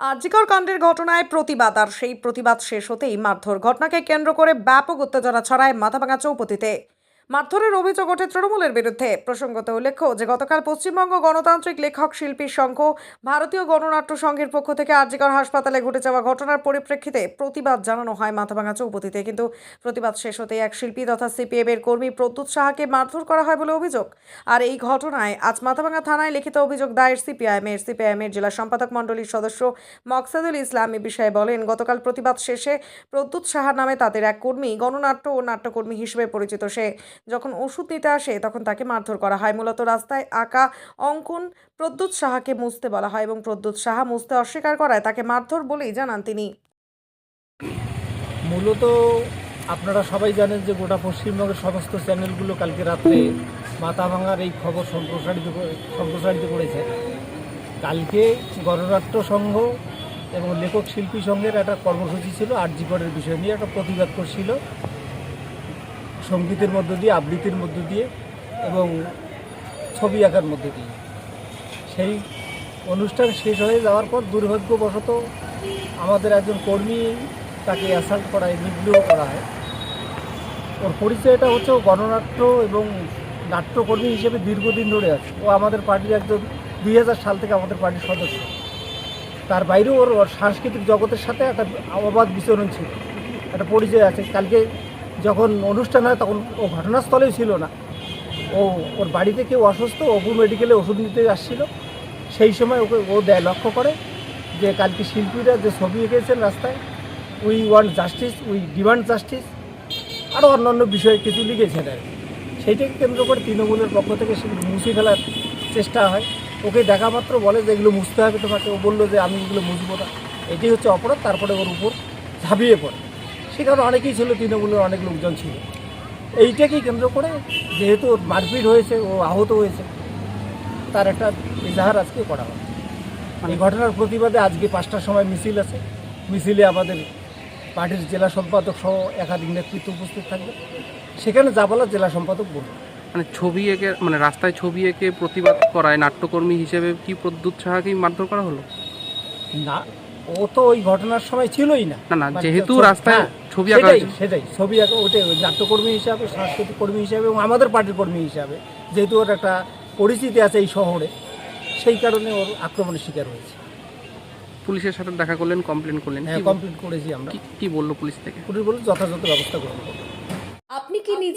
আরজিকর কাণ্ডের ঘটনায় প্রতিবাদ, আর সেই প্রতিবাদ শেষ হতেই মারধর। ঘটনাকে কেন্দ্র করে ব্যাপক উত্তেজনা ছড়ায় মাথাভাঙা চৌপতিতে। মারধরের অভিযোগ ওঠে তৃণমূলের বিরুদ্ধে। প্রসঙ্গত উল্লেখ্য যে, গতকাল পশ্চিমবঙ্গ গণতান্ত্রিক লেখক শিল্পী সংঘ ভারতীয় গণনাট্য সংঘের পক্ষ থেকে আরজিকর হাসপাতালে ঘটে যাওয়া ঘটনার পরিপ্রেক্ষিতে প্রতিবাদ জানানো হয় মাথাভাঙা চৌপতিতে। কিন্তু প্রতিবাদ শেষ হতে এক শিল্পী তথা সিপিএম এর কর্মী প্রদ্যুৎ সাহাকে মারধর করা হয় বলে অভিযোগ। আর এই ঘটনায় আজ মাথাভাঙা থানায় লিখিত অভিযোগ দায়ের সিপিআইএম এর। সিপিআইএম এর জেলা সম্পাদক মণ্ডলীর সদস্য মকসাদুল ইসলাম এ বিষয়ে বলেন, গতকাল প্রতিবাদ শেষে প্রদ্যুৎ সাহা নামে তাদের এক কর্মী গণনাট্য ও নাট্যকর্মী হিসেবে পরিচিত। সে যখন ওষুধ নিতে আসে, তখন তাকে মারধর করা হয়। মূলত রাস্তায় আঁকা অঙ্কন প্রদ্যুৎ সাহাকে মুছতে বলা হয় এবং প্রদ্যুৎ সাহা মুছতে অস্বীকার করায় তাকে মারধর বলেই জানান তিনি। মূলত আপনারা সবাই জানেন যে গোটা পশ্চিমবঙ্গের সমস্ত চ্যানেলগুলো কালকে রাত্রে মাথা ভাঙার এই খবর সম্প্রসারিত সম্প্রসারিত করেছে। কালকে গণনাট্য সংঘ এবং লেখক শিল্পী সংঘের একটা কর্মসূচি ছিল আরজিকরের বিষয় নিয়ে একটা প্রতিবাদ করছিল। সঙ্গীতের মধ্য দিয়ে, আবৃত্তির মধ্য দিয়ে এবং ছবি আঁকার মধ্য দিয়ে। সেই অনুষ্ঠান শেষ হয়ে যাওয়ার পর দুর্ভাগ্যবশত আমাদের একজন কর্মী তাকে অ্যাসাল্ট করা হয় নিগ্রহ করা হয় ওর পরিচয়টা হচ্ছে গণনাট্য এবং নাট্যকর্মী হিসেবে দীর্ঘদিন ধরে আছে। ও আমাদের পার্টির একজন দুই হাজার সাল থেকে আমাদের পার্টির সদস্য। তার বাইরেও ওর সাংস্কৃতিক জগতের সাথে একটা অবাধ বিচরণ ছিল। একটা পরিচয় আছে। কালকে যখন অনুষ্ঠান হয় তখন ও ঘটনাস্থলেই ছিল না। ও, ওর বাড়িতে কেউ অসুস্থ অপু মেডিকেলে ওষুধ নিতে আসছিল। সেই সময় ওকে, ও দেয় লক্ষ্য করে যে কালকে শিল্পীরা যে ছবি এঁকেছেন রাস্তায়, we want justice, we demand justice আরও অন্যান্য বিষয়ে কিছু লিখেছেন আর সেইটাকে কেন্দ্র করে তৃণমূলের পক্ষ থেকে সেগুলো মুছে ফেলার চেষ্টা হয়। ওকে দেখা মাত্র বলে যে এগুলো মুছতে হবে তোমাকে। ও বলল যে আমি এগুলো মুছবো না। এটাই হচ্ছে অপরাধ, তারপরে ওর উপর ঝাঁপিয়ে পড়ে। সেখানে অনেকেই ছিল তৃণমূলের অনেক লোকজন ছিল। এইটাকেই কেন্দ্র করে যেহেতু ওর মারপিট হয়েছে ও আহত হয়েছে তার একটা ইজাহার আজকে করা হয়। মানে ঘটনার প্রতিবাদে আজকে পাঁচটার সময় মিছিল আছে। মিছিলে আমাদের পার্টির জেলা সম্পাদক সহ একাধিক নেতৃত্ব উপস্থিত থাকবে। সেখানে যা বলার জেলা সম্পাদক বলবে। মানে ছবি এঁকে মানে রাস্তায় ছবি এঁকে প্রতিবাদ করায় নাট্যকর্মী হিসেবে কি প্রদ্যুৎ সাহাকেই মারধর করা হলো? না ও তো ওই ঘটনার সময় ছিলই না। না, না, মানে যেহেতু রাস্তায় হ্যাঁ, ছবি আঁকা সেটাই সেটাই ছবি আঁকা ওটাই নাট্যকর্মী হিসাবে সাংস্কৃতিক কর্মী হিসাবে এবং আমাদের পার্টির কর্মী হিসাবে যেহেতু ওর একটা পরিচিতি আছে এই শহরে সেই কারণে ওর আক্রমণের শিকার হয়েছে। পুলিশের সাথে দেখা করলেন কমপ্লেন করলেন হ্যাঁ কমপ্লেন করেছি আমরা। কি- বলল পুলিশ থেকে? পুলিশ বলে যথাযথ ব্যবস্থা গ্রহণ করব